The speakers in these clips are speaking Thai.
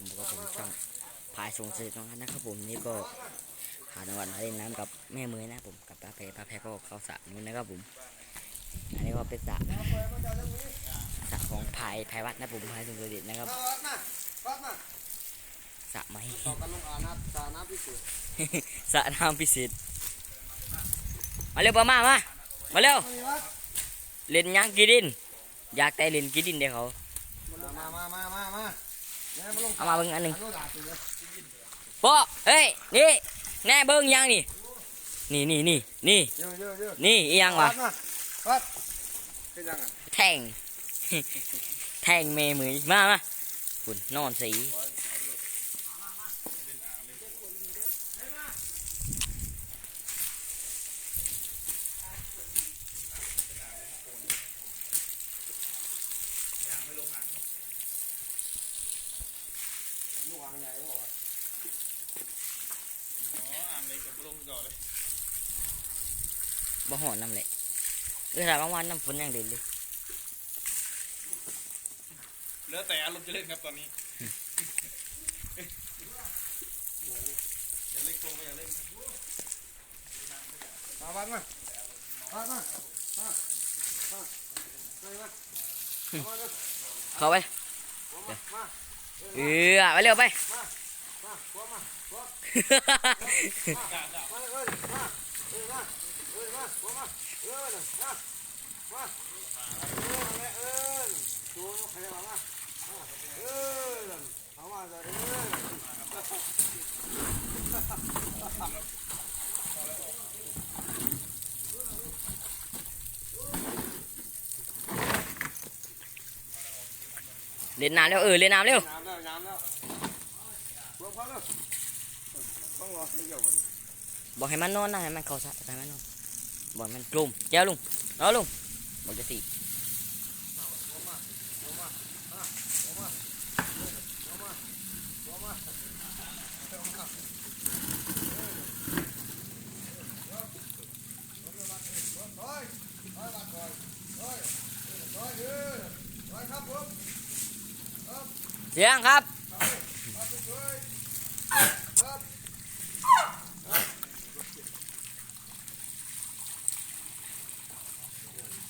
ผมก็ผมช่องพายส่งเสด็จน้องนะครับผมนี่ก็หาจังหวัดมาเล่นน้ำกับแม่มือนะผมกับป้าแพรป้าแพรก็เข้าสระนู้นนะครับผม อันนี้ก็เป็นสระสระของพายพายวัดนะครับผมพายส่งเสด็จนะครับสระไหมต่อกันลงอ่านน้ำสาน้ำพิเศษสระน้ำพิเศษมาเร็วป้ามามามาเร็วมีวัดเล่นยังกีดิน อยากแต่เล่นกีดินเดี๋ยวเขามามามา เนี่ยมาลงเอามาเบิ่งอันหนึ่งอนุดาตัวเลยโปะเฮ้ยนี่แน่เบิ้งยังนี่นี่นี่นี่นี่เยอะเยอะเยอะนี่อีหยังวะวัดมาวัดเป็นยังไงแทงแทงเมมือมามาฝุ่นนอนสี ลูกอ่างใหญ่บ่ อ๋ออ่านเลยกับลงก่อนเลย บ่หอนน้ำแหละเออถ้าบางวันน้ำฝนยังเด่นเลยแล้วแต่อารมณ์จะเล่นครับตอนนี้อย่าเล่นโกงก็อย่าเล่นครับมาวัดมาวัดมามามาไปมามาเร็วเข้าไปมามาเออไปเร็วไปมาวัดมาวัดมา เลยมาเอ้ยมาเอ้ยมาวัดมาเอ้ยมามาเอ้ยเอ้ยดูใครมามาเอ้ยเอามาจะเอ้ยเล่นน้ำเร็วเออเล่นน้ำเร็วน้ำแล้วน้ำแล้วรวมพอแล้วต้องรอให้เกี่ยวกันบอกให้มันนอนนะให้มันเข้าสระให้มันนอน บอกให้มันกลุ่มแจ้วลุงเอาลุงบอกจะสิร้อยร้อยบาทก่เสียงครับ ครับ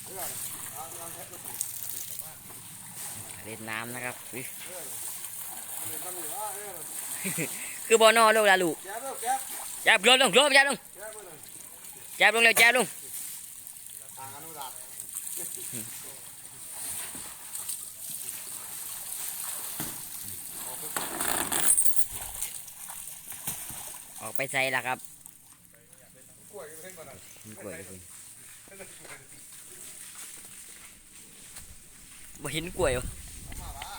ไป เลยครับเล่นน้ำนะครับอุ๊ยเดี๋ยวกันอยู่อะเออคือบ่อนอนลูกละลูกแก๊บแล้วแก๊บจับลงลงลงจับลงแก๊บไปเลยจับลงเร็วจับลงต่างอนุรักษ์ออกไปใส่ละครับกล้วยเพิ่งก่อนนะมันกล้วยคุณ บ่เห็นกล้วยวะมาละ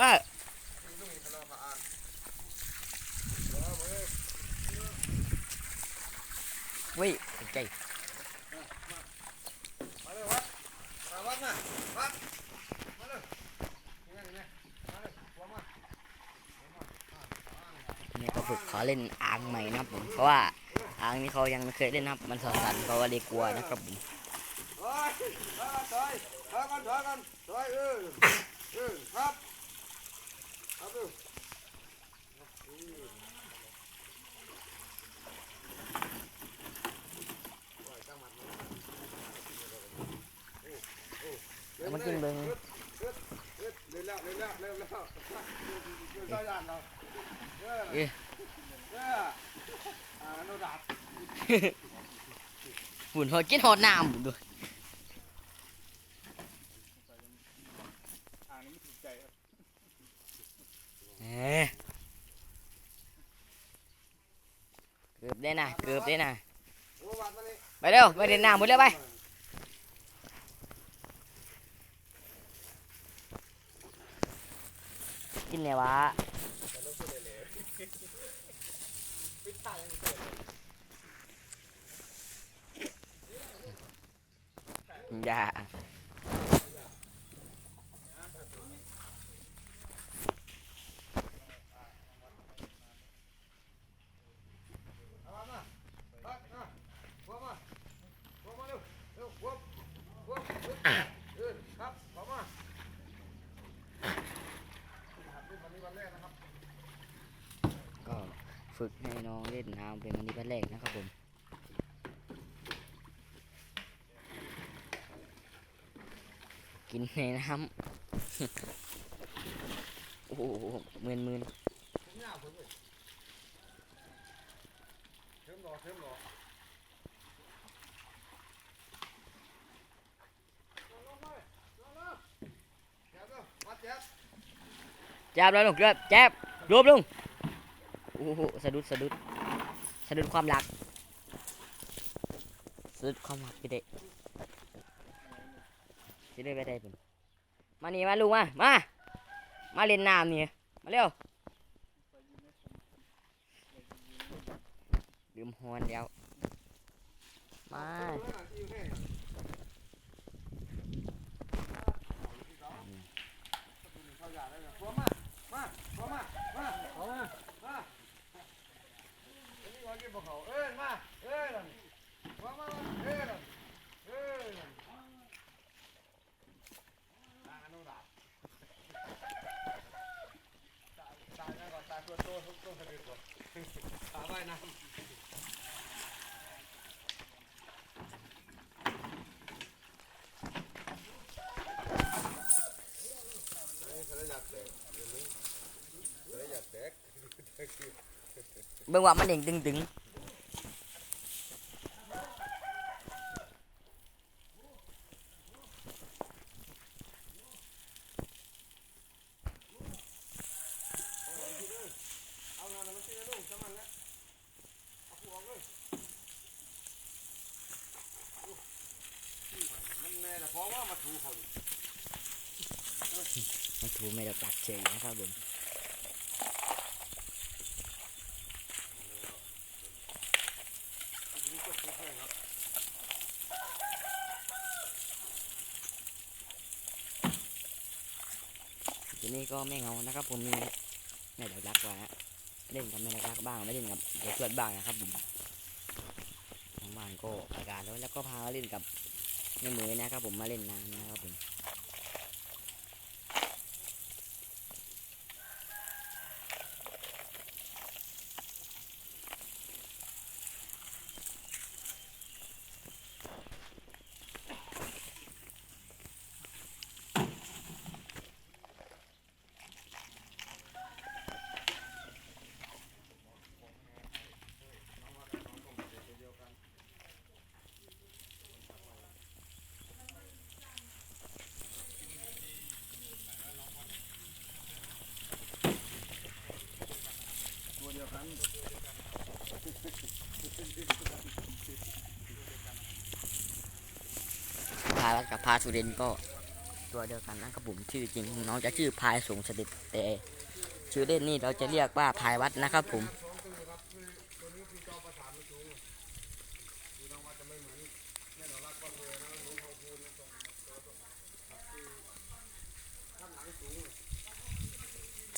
อ้าต้องมีพลังผ่าเว้ยใจมาเลยวัดมาวัดมาวัดมาเลยนี่ไงไงมาเลยมาเนี่ยก็ฝึกขอเล่นอ่างใหม่นะผมเพราะว่า อ่างนี้เขายังไม่เคยเล่นนะครับ มันสั่นๆเขาเลยกลัวนะครับผมถอยถอยถอยกันถอยกันถอยเออเออครับครับดูแล้วมากินเบิ้งเร็วแล้วเร็วแล้วเร็วแล้วเร็วแล้ว หุ่นหอดกินหอดน้ำด้วยเกือบได้นะเกือบได้นะไปเร็วไปเล่นน้ำหมดเร็วไปกินเนี่ยวะ อย่า วัดมาวัดมาวัดมาเร็วเร็ววัด ฝึกให้ น้องเล่นน้ำเป็นวันนี้วันแรกนะครับผมกินในน้ำ โอ้โหมืนมืนจับแล้วลุงแจ๊บแจ๊บรวบลุง โอ้โหสะดุดสะดุดสะดุดความรักสะดุดความรักพี่เด็กสิได้ไปได้ผมมานี่มาลุงมามามาเล่นน้ำนี่มาเร็วลืมฮอนแล้วมา ขาว่ายน้ำเบิ่งว่ามันเด้งตึงตึงเอางานมันตีลูกจะมันแล้วเอาผัวเลยมันแน่แต่ เพราะว่ามาถูเขาดิมันถูไม่ได้ปลักเฉยนะครับผม ทีนี้ก็ไม่เงานะครับ ผมมีแม่เด็กรักไว้ฮะเล่นกับแม่เด็กรักบ้างไม่เล่นกับเด็กเพื่อนบ้างนะครับผมทางบ้านก็ประกาศแล้วแล้วก็พาเล่นกับแม่เหมยนะครับ ผมมาเล่นน้ำนะครับผม พารัตกับพาสุเรนก็ตัวเดียวกันนะครับผมชื่อจริงน้องจะชื่อพายสงเสด็จแต่ชื่อเล่นนี่เราจะเรียกว่าพายวัดนะครับผม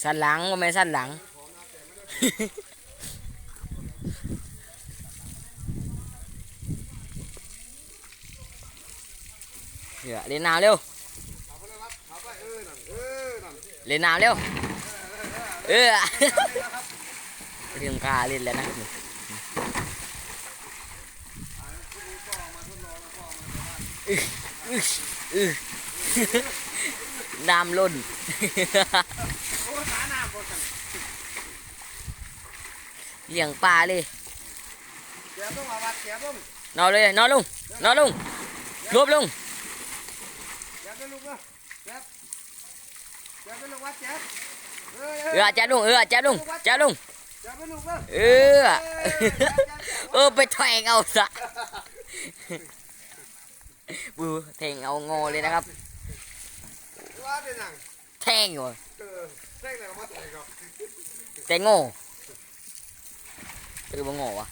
สั้นหลังว่าไม่สั้นหลัง เดี๋ยวเล่นน้ำเร็วเล่นน้ำเร็วเออเรื่องกาเล่นแล้วนะน้ำล้นโอ้ขาหน้าบนกันเลี้ยงปลาเลยนอนเลยนอนลงนอนลงรวบลง กเป็นลูกนะแกแกเป็นลูกวัดแกเออเออจับลงเออจับลงจับลงเป็นลูกนะเออเออไปแทงเอาซะบูแทงเอางอเลยนะครับว่าเป็นหนังแทงอยู่เออเร่งเลยมาใส่กับแต่โง่เออบ่โง่วะ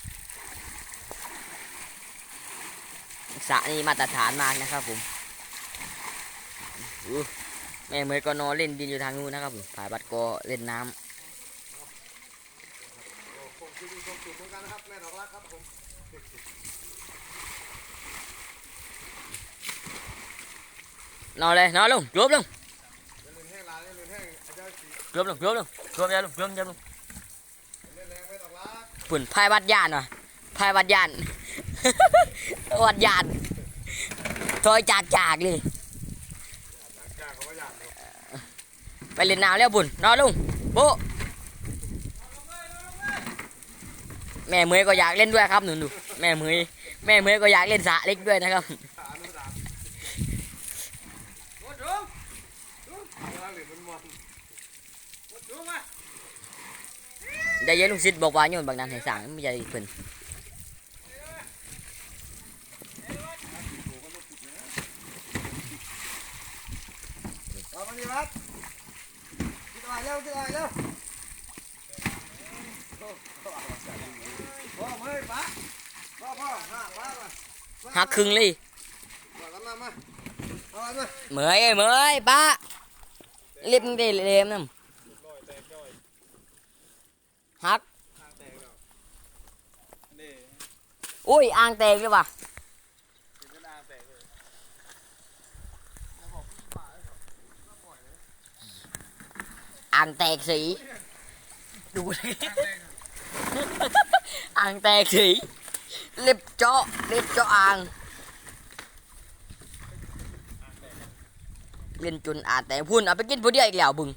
สระนี่มาตรฐานมากนะครับผม แม่เมยก็นอนเล่นดินอยู่ทางนู้นนะครับผมผายบัตรก็เล่นน้ำนอนเลยนอนลงรวบลงเล่นแห้งลายเล่นแห้งอาจารวบลงรวบลงรวบยาลงรวบยาลงเล่นแรงไม่ดอกรักปุ่นพายวัดยานวะพายวัดยานวัดยานถอยจากจากเลย จ้าเขาว่าอยาก ไปเล่นน้ำแล้วบุญนอนลุงโบแม่เมยก็อยากเล่นด้วยครับหนูดูแม่เมยแม่เมยก็อยากเล่นสะเล็กด้วยนะครับขาอนุดาตรถลุงลุงเวลาเหลือมันมองรถลุงมาได้เยอะลุงซิดบอกว่าโยนบางนั้นให้สั่งไม่ใช่เพิ่นเอามาดีวัด ร็วกินอะไรเร็วพ่อเฮ้ยป้าพ่อพ่อมาป้ามาหักครึ่งเลยมากันมามาเอาอะไรมาเมยเอ้ยเมยป้าเล็บมึงได้เล็บน้ำหักทางแตกแล้วนี่อุ้ยอ่างแตกเลยว่ะ เป็นกระดางแตกเลย อ่างแตกสี ดูเลยอ่างแตกสี เล็บเจาะเล็บเจาะอ่าง เล่นจนอ่างแตกพุ่นเอาไปกินผู้เดียวอีกแล้วบึง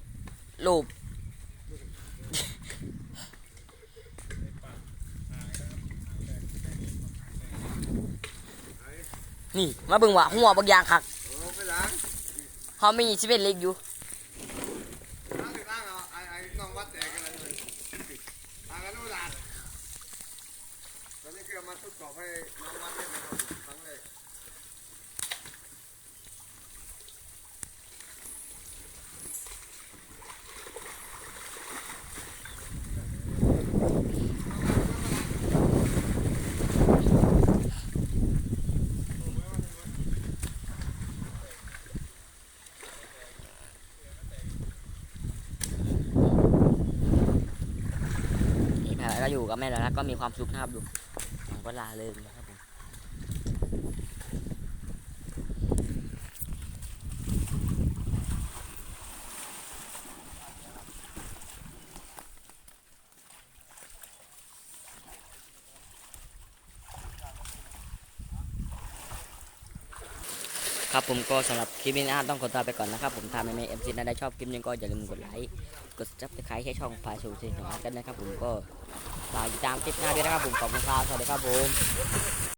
ลูกนี่ มาเบิ่งว่าหัวบางอย่างคักโอ้ไปล้างเขามีชีวิตเล็กอยู่ ล้างล้างเอาไอ้ไอ้น้องวัดแตกกันเลยล้างกันนู่นล้างตอนนี้คือเอา มาทดสอบให้น้องวัดเล่นนะครับครั้งแรกก็อยู่กับแม่แล้วก็มีความสุขนะครับดู ก็ลาเลยนะครับผมครับผมก็สำหรับคลิปนี้นะต้องขอตัวไปก่อนนะครับผมทำให้ในเอ็มซีน่าได้ชอบคลิปนี้ก็อย่าลืมกดไลค์กดซับสไครต์ให้ช่องพาชูซีของอาร์กันนะครับผมก็ ฝากติดตามคลิปหน้าด้วยนะครับผมขอบคุณครับสวัสดีครับผม